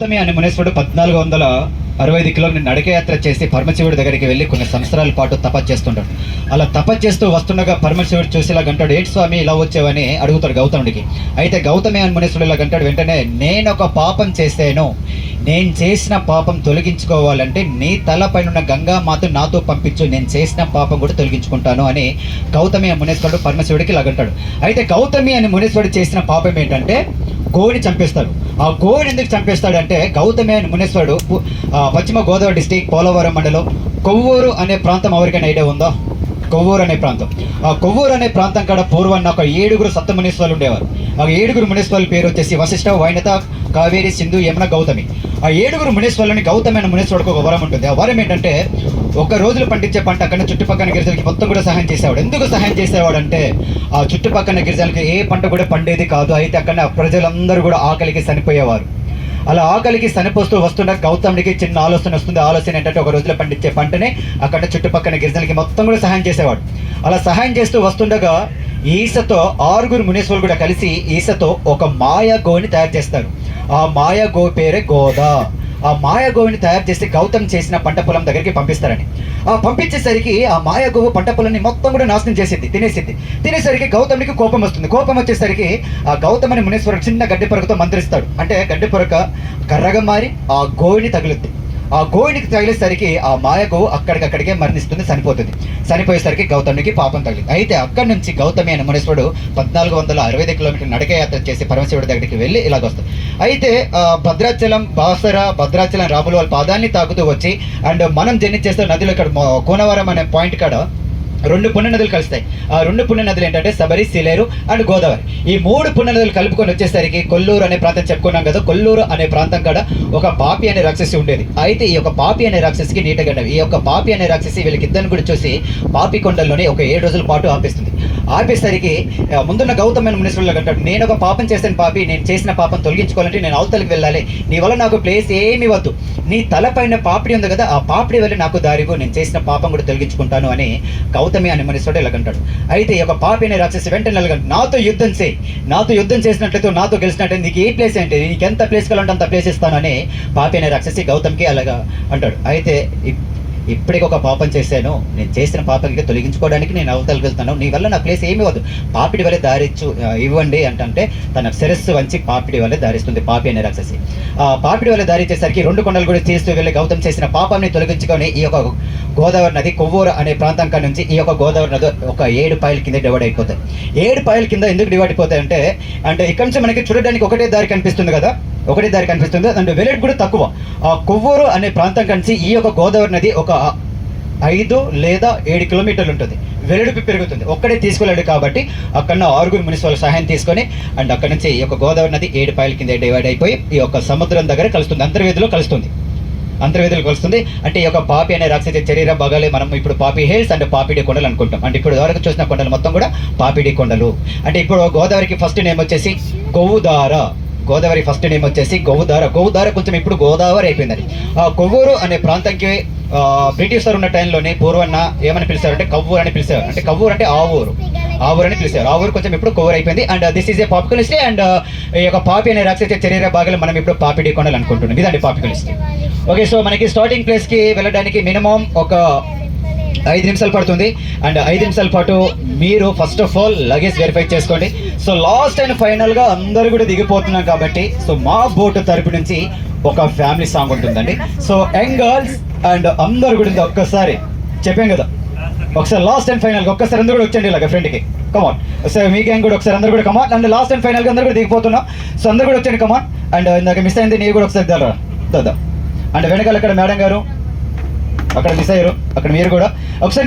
గౌతమి అనే మునేశ్వరుడు పద్నాలుగు వందల అరవై ఐదు కిలోమీటర్ నడకయాత్ర చేసి పరమశివుడి దగ్గరికి వెళ్ళి కొన్ని సంవత్సరాల పాటు తపస్సు చేస్తుంటాడు. అలా తపస్సు చేస్తూ వస్తుండగా పరమశివుడు చూసి ఇలా గంటాడు ఏంటి స్వామి ఇలా వచ్చావని అడుగుతాడు గౌతముడికి. అయితే గౌతమి అని మునేశ్వరుడు ఇలా గంటాడు వెంటనే నేను ఒక పాపం చేశాను. నేను చేసిన పాపం తొలగించుకోవాలంటే నీ తలపైన ఉన్న గంగామాత నాతో పంపించు. నేను చేసిన పాపం కూడా తొలగించుకుంటాను అని గౌతమి అని మునేశ్వరుడు పరమశివుడికి ఇలా గంటాడు అయితే గౌతమి అని మునేశ్వరుడు చేసిన పాపం ఏంటంటే గోని చంపేస్తాడు. ఆ గోని ఎందుకు చంపేస్తాడంటే గౌతమి అని మునేశ్వరుడు పశ్చిమ గోదావరి డిస్టిక్ పోలవరం మండలం కొవ్వూరు అనే ప్రాంతం ఎవరికైనా ఐడియా ఉందా? కొవ్వూరు అనే ప్రాంతం. ఆ కొవ్వూరు అనే ప్రాంతం కాడ పూర్వం ఒక ఏడుగురు సప్త మునీశ్వరులు ఉండేవారు. ఆ ఏడుగురు మునీశ్వరుల పేరు వచ్చేసి వశిష్ఠ వైనత కావేరి సింధు యమున గౌతమి. ఆ ఏడుగురు మునీశ్వరులని గౌతమి అనే ఒక వరం ఉంటుంది. ఆ వరం ఏంటంటే ఒక రోజులు పండించే పంట అక్కడ చుట్టుపక్కల గిరిజలకి మొత్తం కూడా సహాయం చేసేవాడు. ఎందుకు సహాయం చేసేవాడు అంటే ఆ చుట్టుపక్కల గిరిజనకి ఏ పంట కూడా పండేది కాదు. అయితే అక్కడ ప్రజలందరూ కూడా ఆకలికి చనిపోయేవారు అలా ఆకలికి చనిపోస్తూ వస్తున్న గౌతముడికి చిన్న ఆలోచన వస్తుంది. ఆలోచన ఏంటంటే ఒక రోజులో పండించే పంటనే అక్కడ చుట్టుపక్కల గిరిజనకి మొత్తం కూడా సహాయం చేసేవాడు. అలా సహాయం చేస్తూ వస్తుండగా ఈసతో ఆరుగురు మునీశ్వరులు కూడా కలిసి ఈసతో ఒక మాయ గోని తయారు చేస్తారు. ఆ మాయా గో పేరే గోదా. ఆ మాయ తయారు చేసి గౌతమ్ చేసిన పంట పొలం దగ్గరికి పంపిస్తారని. ఆ పంపించేసరికి ఆ మాయగోవు పంట పొలాన్ని మొత్తం కూడా నాశనం చేసింది తినేసింది. తినేసరికి గౌతమ్కి కోపం వస్తుంది. కోపం వచ్చేసరికి ఆ గౌతమిని మునేశ్వరుడు చిన్న గడ్డి పొరకతో మంత్రిస్తాడు. అంటే గడ్డి పొరక కర్రగా మారి ఆ గోవిని తగులుద్ది. ఆ గోవునికి తగిలేసరికి ఆ మాయకు అక్కడికక్కడికే మరణిస్తుంది చనిపోతుంది. చనిపోయేసరికి గౌతమునికి పాపం తగిలింది. అయితే అక్కడి నుంచి గౌతమి అనే మునీశ్వరుడు పద్నాలుగు వందల అరవై ఐదు కిలోమీటర్ నడకయాత్ర చేసి పరమశివుడి దగ్గరికి వెళ్ళి ఇలాగ వస్తుంది అయితే భద్రాచలం బాసర భద్రాచలం రాములు వాళ్ళ పాదాన్ని తాకుతూ వచ్చి అండ్ మనం జన్మించేస్తే నదిలో ఇక్కడ కోనవరం అనే పాయింట్ కాడ రెండు పుణ్య నదులు కలుస్తాయి. ఆ రెండు పుణ్య నదులు ఏంటంటే శబరి సిలేరు అండ్ గోదావరి. ఈ మూడు పుణ్య నదులు కలుపుకొని వచ్చేసరికి కొల్లూరు అనే ప్రాంతం చెప్పుకున్నాం కదా కొల్లూరు అనే ప్రాంతం కాడ ఒక పాపి అనే రాక్షసి ఉండేది. అయితే ఈ యొక్క పాపి అనే రాక్షసికి నీటగడ్డ ఈ యొక్క పాపి అనే రాక్షసి వీళ్ళకి ఇద్దరిని కూడా చూసి పాపి కొండల్లోనే ఒక ఏడు రోజుల పాటు ఆపిస్తుంది. ఆపేసరికి ముందున్న గౌతమైన మునీశ్వరులు అంటాడు నేను ఒక పాపం చేసిన పాపి నేను చేసిన పాపం తొలగించుకోవాలంటే నేను అవతలకి వెళ్ళాలి. నీ వల్ల నాకు ప్లేస్ ఏమి వద్దు. నీ తలపైన పాపిడి ఉంది కదా ఆ పాపిడి వల్ల నాకు దారిగో. నేను చేసిన పాపం కూడా తొలగించుకుంటాను అని గౌతమి అనే మనిషితో ఇలాగంటాడు అయితే ఈ పాపి అనే రాక్షసి వెంటనే ఇలాగంటాడు నాతో యుద్ధం చేయి. నాతో యుద్ధం చేసినట్లయితే నాతో గెలిచినట్లయితే నీకు ఏ ప్లేస్ ఏంటి నీకు ఎంత ప్లేస్ కావాలంటే అంత ప్లేస్ ఇస్తాను అని పాపి అనే రాక్షసి గౌతమ్కి అలాగా అంటాడు. అయితే ఇప్పటికి ఒక పాపం చేశాను. నేను చేసిన పాపకి తొలగించుకోవడానికి నేను అవతలకి వెళ్తాను నీ వల్ల నా ప్లేస్ ఏమి వద్దు పాపిడి వల్లే దారిచ్చు ఇవ్వండి అంటే తన శిరస్సు వంచి పాపిడి వల్లే దారిస్తుంది. పాపి అనే రాక్షసి. ఆ పాపిడి వల్ల దారి ఇచ్చేసరికి రెండు కొండలు కూడా చేస్తూ వెళ్ళి గౌతమ్ చేసిన పాపాన్ని తొలగించుకొని ఈ యొక్క గోదావరి నది కొవ్వూరు అనే ప్రాంతం కాడ నుంచి ఈ యొక్క గోదావరి నది ఒక ఏడు పాయల కింద డివైడ్ అయిపోతాయి ఏడు పాయల కింద ఎందుకు డివైడ్ అయిపోతాయి అంటే అంటే ఇక్కడ నుంచి మనకి చూడడానికి ఒకటే దారి కనిపిస్తుంది కదా? ఒకటే దారి కనిపిస్తుంది. అండ్ వెలెట్ కూడా తక్కువ. ఆ కొవ్వూరు అనే ప్రాంతం కలిసి ఈ యొక్క గోదావరి నది ఒక ఐదు లేదా ఏడు కిలోమీటర్లు ఉంటుంది. వెలుడుపు పెరుగుతుంది. ఒక్కడే తీసుకెళ్ళాడు కాబట్టి అక్కడ ఆరుగురు మునిసిపల్ సహాయం తీసుకొని అండ్ అక్కడ నుంచి ఈ యొక్క గోదావరి నది ఏడు పాయల కింద డివైడ్ అయిపోయి ఈ యొక్క సముద్రం దగ్గర కలుస్తుంది. అంతర్వేదిలో కలుస్తుంది. అంతర్వేదిలో కలుస్తుంది. అంటే ఈ యొక్క పాపి అనే రాక్షస శరీర భాగాలే మనం ఇప్పుడు పాపి హిల్స్ అండ్ పాపిడి కొండలు అనుకుంటాం. అంటే ఇప్పుడు వరకు చూసిన కొండలు మొత్తం కూడా పాపిడి కొండలు. అంటే ఇప్పుడు గోదావరికి ఫస్ట్ నేమ్ వచ్చేసి గోవుదార. గోదావరి ఫస్ట్ నేమ్ వచ్చేసి గోవుదార. గోవుదార కొంచెం ఇప్పుడు గోదావరి అయిపోయింది. ఆ కొవ్వూరు అనే ప్రాంతంకి బ్రిటిష్ వారు ఉన్న టైంలోనే పూర్వన్న ఏమని పిలిచారంటే కవ్వూరు అని పిలిచారు. అంటే కవ్వూరు అంటే ఆ ఊరు ఆవూరు అని పిలిచారు. ఆవూరు కొంచెం ఇప్పుడు కవర్ అయిపోయింది. అండ్ దిస్ ఈజ్ ఏ పాపికల్ అండ్ ఈ యొక్క పాపి అనే రాక్షస శరీర భాగాలు మనం ఇప్పుడు పాపిడి కొండలు అనుకుంటున్నాం. ఇదండి పాపికల్ ఓకే సో మనకి స్టార్టింగ్ ప్లేస్కి వెళ్ళడానికి మినిమం ఒక ఐదు నిమిషాలు పడుతుంది. అండ్ uh, ఐదు నిమిషాల పాటు మీరు first of all luggage verify చేసుకోండి. సో లాస్ట్ అండ్ ఫైనల్గా అందరూ కూడా దిగిపోతున్నాం కాబట్టి సో మా బోటు తరపు నుంచి ఒక ఫ్యామిలీ సాంగ్ ఉంటుందండి. సో యంగ్ గర్ల్స్ అండ్ అందరు కూడా ఒక్కసారి చెప్పాం కదా. ఒకసారి లాస్ట్ అండ్ ఫైనల్గా ఒక్కసారి అందరూ కూడా వచ్చండి ఇలాగ ఫ్రెండ్కి కమాన్ ఒకసారి మీ గ్యాంగ్ కూడా ఒకసారి అందరూ కూడా కమాన్ అండ్ లాస్ట్ అండ్ ఫైనల్గా అందరూ కూడా దిగిపోతున్నాం. సో అందరూ కూడా వచ్చండి కమాన్ అండ్ ఇందాక మిస్ అయింది నేను కూడా ఒకసారి దారా దాదా అండ్ వెనకాల అక్కడ మేడం గారు అక్కడ మిస్ అయ్యారు అక్కడ మీరు కూడా. ఒకసారి